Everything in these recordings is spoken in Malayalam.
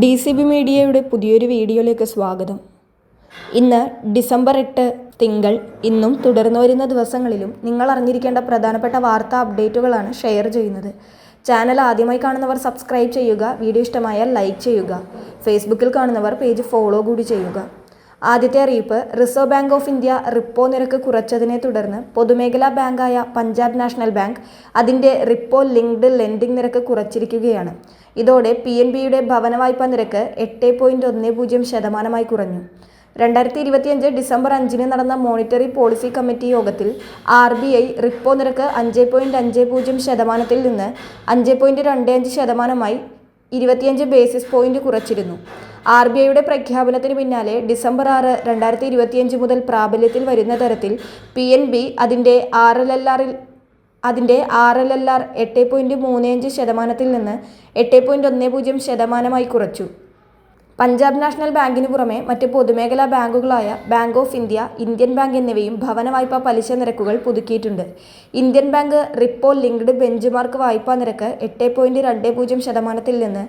ഡി സി ബി മീഡിയയുടെ പുതിയൊരു വീഡിയോയിലേക്ക് സ്വാഗതം. ഇന്ന് ഡിസംബർ എട്ട് തിങ്കൾ ഇന്നും തുടർന്നു വരുന്ന ദിവസങ്ങളിലും നിങ്ങൾ അറിഞ്ഞിരിക്കേണ്ട പ്രധാനപ്പെട്ട വാർത്താ അപ്ഡേറ്റുകളാണ് ഷെയർ ചെയ്യുന്നത്. ചാനൽ ആദ്യമായി കാണുന്നവർ സബ്സ്ക്രൈബ് ചെയ്യുക വീഡിയോ ഇഷ്ടമായാൽ ലൈക്ക് ചെയ്യുക. ഫേസ്ബുക്കിൽ കാണുന്നവർ പേജ് ഫോളോ കൂടി ചെയ്യുക. ആദ്യത്തെ അറിയിപ്പ് reserve bank of India repo നിരക്ക് കുറച്ചതിനെ തുടർന്ന് പൊതുമേഖലാ ബാങ്കായ പഞ്ചാബ് നാഷണൽ ബാങ്ക് അതിന്റെ റിപ്പോ ലിങ്ക്ഡ് ലെൻഡിംഗ് നിരക്ക് കുറച്ചിരിക്കുകയാണ്. ഇതോടെ പി എൻ ബിയുടെ ഭവന വായ്പാ നിരക്ക് എട്ട് പോയിന്റ് ഒന്ന് പൂജ്യം ശതമാനമായി കുറഞ്ഞു. രണ്ടായിരത്തി ഇരുപത്തിയഞ്ച് ഡിസംബർ അഞ്ചിന് നടന്ന മോണിറ്ററി പോളിസി കമ്മിറ്റി യോഗത്തിൽ ആർ ബി ഐ റിപ്പോ നിരക്ക് അഞ്ച് പോയിന്റ് അഞ്ച് പൂജ്യം ശതമാനത്തിൽ നിന്ന് അഞ്ച് പോയിന്റ് രണ്ട് അഞ്ച് ശതമാനമായി ഇരുപത്തിയഞ്ച് ബേസിസ് പോയിന്റ് കുറച്ചിരുന്നു. ആർ ബി ഐയുടെ പ്രഖ്യാപനത്തിന് പിന്നാലെ ഡിസംബർ ആറ് രണ്ടായിരത്തി ഇരുപത്തിയഞ്ച് മുതൽ പ്രാബല്യത്തിൽ വരുന്ന തരത്തിൽ പി എൻ ബി അതിന്റെ ആർ എൽ എൽ ആറിൽ അതിന്റെ ആർ എൽ എൽ ആർ എട്ട് പോയിന്റ് മൂന്ന് അഞ്ച് ശതമാനത്തിൽ നിന്ന് എട്ട് പോയിന്റ് ഒന്ന് പൂജ്യം ശതമാനമായി കുറച്ചു. പഞ്ചാബ് നാഷണൽ ബാങ്കിന് പുറമെ മറ്റ് പൊതുമേഖലാ ബാങ്കുകളായ bank of India Indian bank എന്നിവയും ഭവന വായ്പാ പലിശ നിരക്കുകൾ പുതുക്കിയിട്ടുണ്ട്. Indian bank repo linked benchmark വായ്പാ നിരക്ക് എട്ട് പോയിന്റ് രണ്ട് പൂജ്യം ശതമാനത്തിൽ നിന്ന്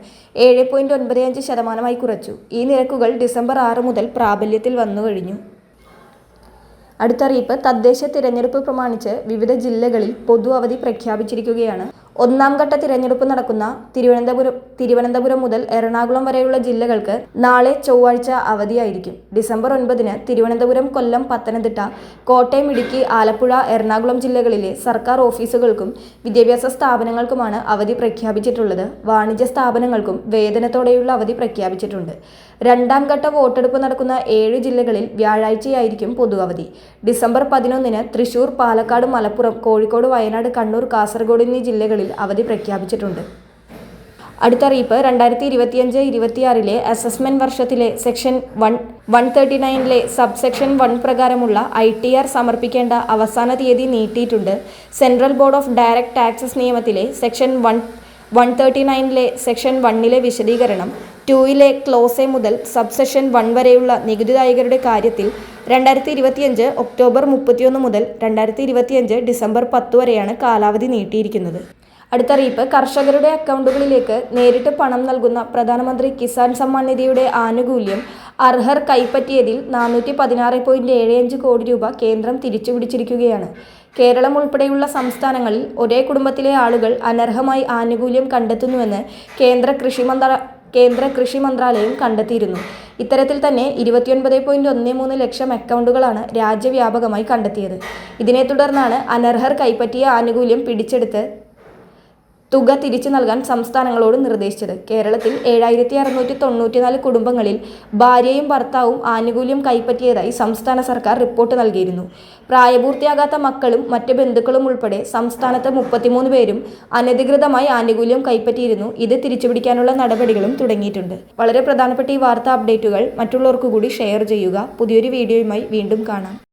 ഏഴ് പോയിന്റ് ഒൻപത് അഞ്ച് ശതമാനമായി കുറച്ചു. ഈ നിരക്കുകൾ ഡിസംബർ ആറ് മുതൽ പ്രാബല്യത്തിൽ വന്നു കഴിഞ്ഞു. അടുത്തറിയിപ്പ് തദ്ദേശ തിരഞ്ഞെടുപ്പ് പ്രമാണിച്ച് വിവിധ ജില്ലകളിൽ പൊതു അവധി പ്രഖ്യാപിച്ചിരിക്കുകയാണ്. ഒന്നാം ഘട്ട തിരഞ്ഞെടുപ്പ് നടക്കുന്ന തിരുവനന്തപുരം തിരുവനന്തപുരം മുതൽ എറണാകുളം വരെയുള്ള ജില്ലകൾക്ക് നാളെ ചൊവ്വാഴ്ച അവധിയായിരിക്കും. ഡിസംബർ ഒൻപതിന് തിരുവനന്തപുരം കൊല്ലം പത്തനംതിട്ട കോട്ടയം ഇടുക്കി ആലപ്പുഴ എറണാകുളം ജില്ലകളിലെ സർക്കാർ ഓഫീസുകൾക്കും വിദ്യാഭ്യാസ സ്ഥാപനങ്ങൾക്കുമാണ് അവധി പ്രഖ്യാപിച്ചിട്ടുള്ളത്. വാണിജ്യ സ്ഥാപനങ്ങൾക്കും വേതനത്തോടെയുള്ള അവധി പ്രഖ്യാപിച്ചിട്ടുണ്ട്. രണ്ടാം ഘട്ട വോട്ടെടുപ്പ് നടക്കുന്ന ഏഴ് ജില്ലകളിൽ വ്യാഴാഴ്ചയായിരിക്കും പൊതു അവധി ഡിസംബർ പതിനൊന്നിന് തൃശൂർ പാലക്കാട് മലപ്പുറം കോഴിക്കോട് വയനാട് കണ്ണൂർ കാസർഗോഡ് എന്നീ ജില്ലകളിൽ അവധി പ്രഖ്യാപിച്ചിട്ടുണ്ട്. അടുത്തറിയിപ്പ് രണ്ടായിരത്തി ഇരുപത്തിയഞ്ച് ഇരുപത്തിയാറിലെ അസസ്മെന്റ് വർഷത്തിലെ സെക്ഷൻ വൺ വൺ തേർട്ടി നയനിലെ സബ് സെക്ഷൻ വൺ പ്രകാരമുള്ള ഐ ടി ആർ സമർപ്പിക്കേണ്ട അവസാന തീയതി നീട്ടിയിട്ടുണ്ട് central board of direct taxes നിയമത്തിലെ സെക്ഷൻ വൺ വൺ തേർട്ടി നയനിലെ സെക്ഷൻ വണ്ണിലെ വിശദീകരണം ടൂയിലെ ക്ലോസ് എ മുതൽ സെക്ഷൻ വൺ വരെയുള്ള നികുതിദായകരുടെ കാര്യത്തിൽ രണ്ടായിരത്തി ഇരുപത്തിയഞ്ച് ഒക്ടോബർ മുപ്പത്തിയൊന്ന് മുതൽ രണ്ടായിരത്തി ഇരുപത്തിയഞ്ച് ഡിസംബർ പത്ത് വരെയാണ് കാലാവധി നീട്ടിയിരിക്കുന്നത്. അടുത്ത അറിയിപ്പ് കർഷകരുടെ അക്കൗണ്ടുകളിലേക്ക് നേരിട്ട് പണം നൽകുന്ന പ്രധാനമന്ത്രി കിസാൻ സമ്മാൻ നിധിയുടെ ആനുകൂല്യം അർഹർ കൈപ്പറ്റിയതിൽ നാനൂറ്റി പതിനാറ് പോയിന്റ് ഏഴ് അഞ്ച് കോടി രൂപ കേന്ദ്രം തിരിച്ചുപിടിച്ചിരിക്കുകയാണ്. കേരളം ഉൾപ്പെടെയുള്ള സംസ്ഥാനങ്ങളിൽ ഒരേ കുടുംബത്തിലെ ആളുകൾ അനർഹമായി ആനുകൂല്യം കണ്ടെത്തുന്നുവെന്ന് കേന്ദ്ര കൃഷി മന്ത്ര കേന്ദ്ര കൃഷി മന്ത്രാലയം കണ്ടെത്തിയിരുന്നു. ഇത്തരത്തിൽ തന്നെ ഇരുപത്തിയൊൻപത് പോയിന്റ് ഒന്ന് മൂന്ന് ലക്ഷം അക്കൗണ്ടുകളാണ് രാജ്യവ്യാപകമായി കണ്ടെത്തിയത്. ഇതിനെ തുടർന്നാണ് അനർഹർ കൈപ്പറ്റിയ ആനുകൂല്യം പിടിച്ചെടുത്ത് തുക തിരിച്ചു നൽകാൻ സംസ്ഥാനങ്ങളോട് നിർദ്ദേശിച്ചത്. കേരളത്തിൽ ഏഴായിരത്തി അറുന്നൂറ്റി തൊണ്ണൂറ്റിനാല് കുടുംബങ്ങളിൽ ഭാര്യയും ഭർത്താവും ആനുകൂല്യം കൈപ്പറ്റിയതായി സംസ്ഥാന സർക്കാർ റിപ്പോർട്ട് നൽകിയിരുന്നു. പ്രായപൂർത്തിയാകാത്ത മക്കളും മറ്റ് ബന്ധുക്കളും ഉൾപ്പെടെ സംസ്ഥാനത്ത് മുപ്പത്തിമൂന്ന് പേരും അനധികൃതമായി ആനുകൂല്യം കൈപ്പറ്റിയിരുന്നു. ഇത് തിരിച്ചുപിടിക്കാനുള്ള നടപടികളും തുടങ്ങിയിട്ടുണ്ട്. വളരെ പ്രധാനപ്പെട്ട ഈ വാർത്താ അപ്ഡേറ്റുകൾ മറ്റുള്ളവർക്കു കൂടി ഷെയർ ചെയ്യുക. പുതിയൊരു വീഡിയോയുമായി വീണ്ടും കാണാം.